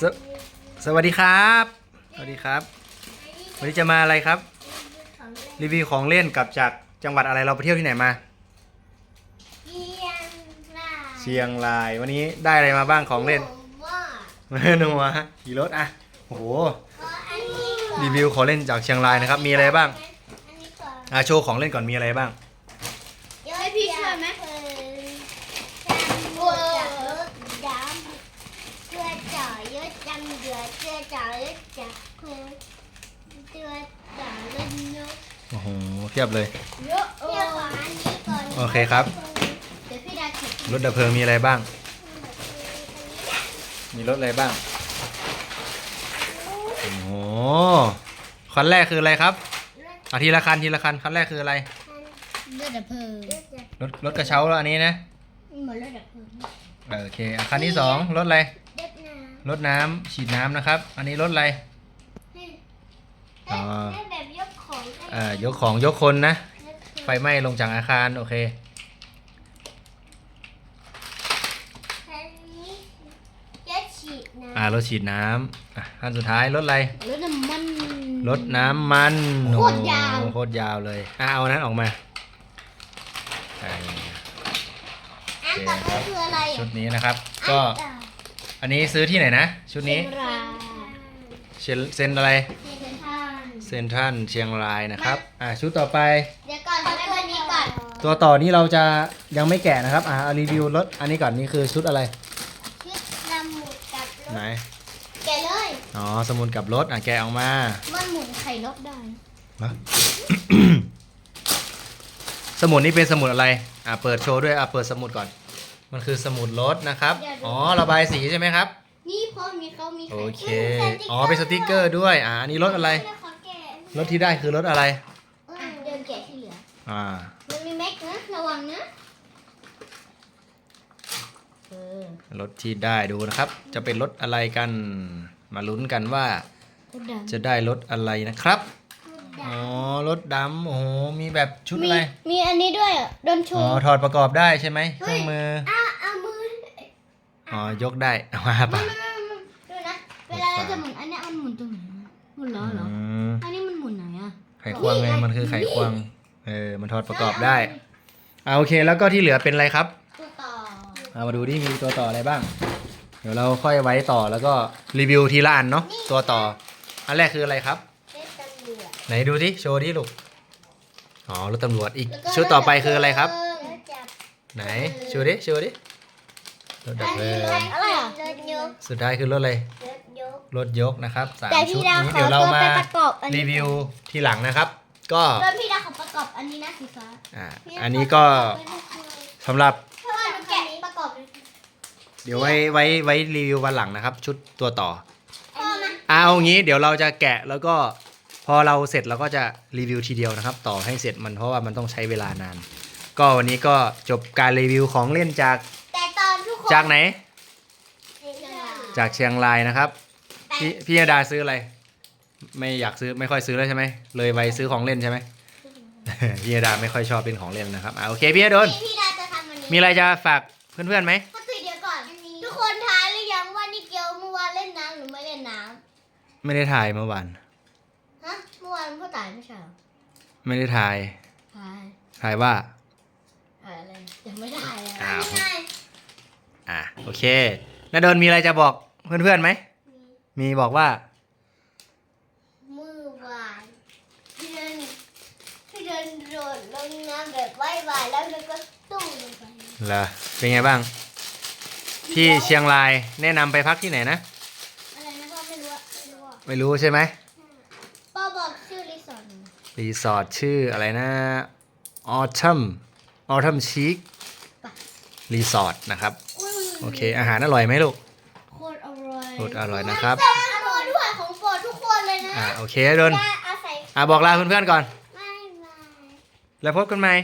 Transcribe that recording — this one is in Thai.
สวสวัสดีครับ สวัสดีครับ วันนี้จะมาอะไรครับ รีวิวของเล่นกลับจากจังหวัดอะไรเราไปเที่ยวที่ไหนมา เชียงรายเชียงราย วันนี้ได้อะไรมาบ้างของเล่นว่าเมนูฮะขี่รถอะโอ้โหขออันนี้ก่อนรีวิวของเล่นจากเชียงรายนะครับ มีอะไรบ้างอันนี้ก่อนอะโชว์ของเล่นก่อนมีอะไรบ้าง ให้พี่ช่วยไหมเออจากรถดำเพื่อจ่อยศจำเดือดเพื่อจ่อยศจากเพื่อเพื่อจ่อยศนกโอ้โหเทียบเลย เยอะเดี๋ยวขออันนี้ก่อนโอเคครับ เดี๋ยวพี่ดาเก็บรถดับเพลิงมีอะไรบ้าง มีรถอะไรบ้าง โอ้โหคันแรกคืออะไรครับอาทีละคันทีละคันคันแรกคืออะไร เลือดดับเพลิงรถรถกระเช้าแล้วอันนี้นะ เหมือนเลือดดับเพลิงเออโอเคอะคันที่สองรถอะไร เด็ดน้รถน้ำฉีดน้ำนะครับ อันนี้รถอะไรำอ๋อให้แบบยกของได้อ่ายกของยกคนนะ ไฟไหม้ลงจากอาคาร โอเคอันนี้จะฉีดน้ำอ่ารถฉีดน้ำอะคันสุดท้ายรถอะไรรถน้ำมัน รถน้ำมันโคตรยาว โอ้โหโคตรยาวเลยอะเอาอันนั้นออกมาอ่าอันต่อไปคืออะไรชุอะดนี้นะครับ ก็อันต่ ออันนี้ซื้อที่ไหนนะ ชุดนี้เชียงรายเซนเซนอะไรเชียงรายเซนทรัลเชียงรายนะครับ อะชุดต่อไป เดี๋ยวก่อนขอตัวนี้ก่อนตัวต่อนี้เราจะยังไม่แกะนะครับ อะเอารีวิวรถอันนี้ก่อนนี่คือชุดอะไร ชุดดำหมุดกับรไหน ถแกะเลย อ๋อ สมุนกับรถ อะแกะออกมา มันหมุนไข่นกได้มา สมุดนี่เป็นสมุดอะไร อะเปิดโชว์ด้วย อะเปิดสมุดก่อน มันคือสมุดรถนะครับ อ๋อ ระบายสีใช่ไหมครับ นี่เพราะมีเขามีโอไข่เค อ๋อ เป็นสติกเกอร์ด้วย อะอันนี้รถอะไรขอแกะรถที่ได้คือรถอะไรอะเดินแกะที่เหลือ อ่า มันมีแม็กนะ ระวังนะเออรถที่ได้ดูนะครับ จะเป็นรถอะไรกัน มาลุ้นกันว่าชุดดำจะได้รถอะไรนะครับ อ๋อ รถดำโอ้โห มีแบบชุดอะไร มีอันนี้ด้วยอะโดนชู อ๋อ ถอดประกอบได้ใช่ไหมเครื่องมือ อะเอามืออ๋อ ยกได้เอามาปะดูนะ เวลาเราจะหมุนอันเนี้ยมันหมุนตรงไหนอะหมุนล้อเหรอ อืมอันนี้มันหมุนไหนอะไขควงไง มันคือไขควง เออ มันถอดประกอบได้ อ่าโอเค แล้วก็ที่เหลือเป็นอะไรครับ ตัวต่อ เอามาดูที่มีตัวต่ออะไรบ้าง เดี๋ยวเราค่อยไว้ต่อแล้วก็รีวิวทีละอันเนาะตัวต่อ อันแรกคืออะไรครับเป็นตำรวจ ไหนดูที่โชว์ที่ลูกอ๋อรถตำรวจอีกชุดต่อไปคืออะไรครับแล้วจับ ไหนโชว์ดิโชว์ดิรถดับเพลิงอะไรอะรถยกสุดท้ายคือรถอะไรรถยกรถยกนะครับสามแต่ชุพี่ดดาวนี้ขอเดี๋ยวเราตัวมาไปประกอบอันรีนี้วิวทีหลังนะครับ ก็รถพี่ดาวขอประกอบอันนี้นะสีฟ้าอ่าอันนี้ก็สำหรับเพราะว่าหนูแกะประกอบเดี๋ยวไว้ไว้ไว้รีวิววันหลังนะครับ ชุดตัวต่อพ่อนะอ่าเอางี้เดี๋ยวเราจะแกะแล้วก็ พอเราเสร็จเราก็จะรีวิวทีเดียวนะครับ ต่อให้เสร็จมันเพราะว่ามันต้องใช้เวลานาน ก็วันนี้ก็จบการรีวิวของเล่นจากแต่ตอนทุกคนจากไหน จาจากเชียงรายนะครับ พี่พี่ยดาซื้ออะไร ไม่อยากซื้อไม่ค่อยซื้อแล้วใช่ไหมเลยไปซื้อของเล่นใช่ไหมพี่ยดาไม่ค่อยชอบเป็นของเล่นนะครับอ่าโอเคพี่ยดนพี่ดาจะทำอันนี้มีอะไรจะฝากเพื่อนๆไหมก็คือเดี๋ยวก่อนทุกคนทายหรือยังว่านี่เกียวเมื่อวานเล่นน้ำหรือไม่เล่นน้ไม่ได้ถ่ายเมื่อวานำฮะเมื่อวานพ่อตายไม่ใช่เหรอไม่ได้ถ่ายทายถ่ายว่าทายอะไรยังไม่ได้เลยอ้าว ไม่ได้อ่าโอเคนาดนมีอะไรจะบอกเพื่อนๆไหม มีบอกว่า เมื่อวานพี่เดินพี่เดินโดดลงน้ำแบบว่ายว่ายแล้วเดินก็ตุ้มลงไปเหรอ เป็นไงบ้าง ที่เชียงรายแนะนำไปพักที่ไหนนะ อะไรนะพ่อไม่รู้อะไม่รู้อะไม่รู้ใช่ไหม พ่อบอกชื่อรีสอร์ทหน่อย รีสอร์ทชื่ออะไรนะ Autumn Autumn Chic รีสอร์ทนะครับอุ้ยโอเค อาหารอร่อยไหมลูกโคตรอร่อยโคตรอร่อยนะครับอร่อยด้วยของโปรดทุกคนเลยนะอ่าโอเคนาดนจะอาศัยอ่าบอกลาเพื่อนๆก่อนไม่ไม่แล้วพบกันใหม่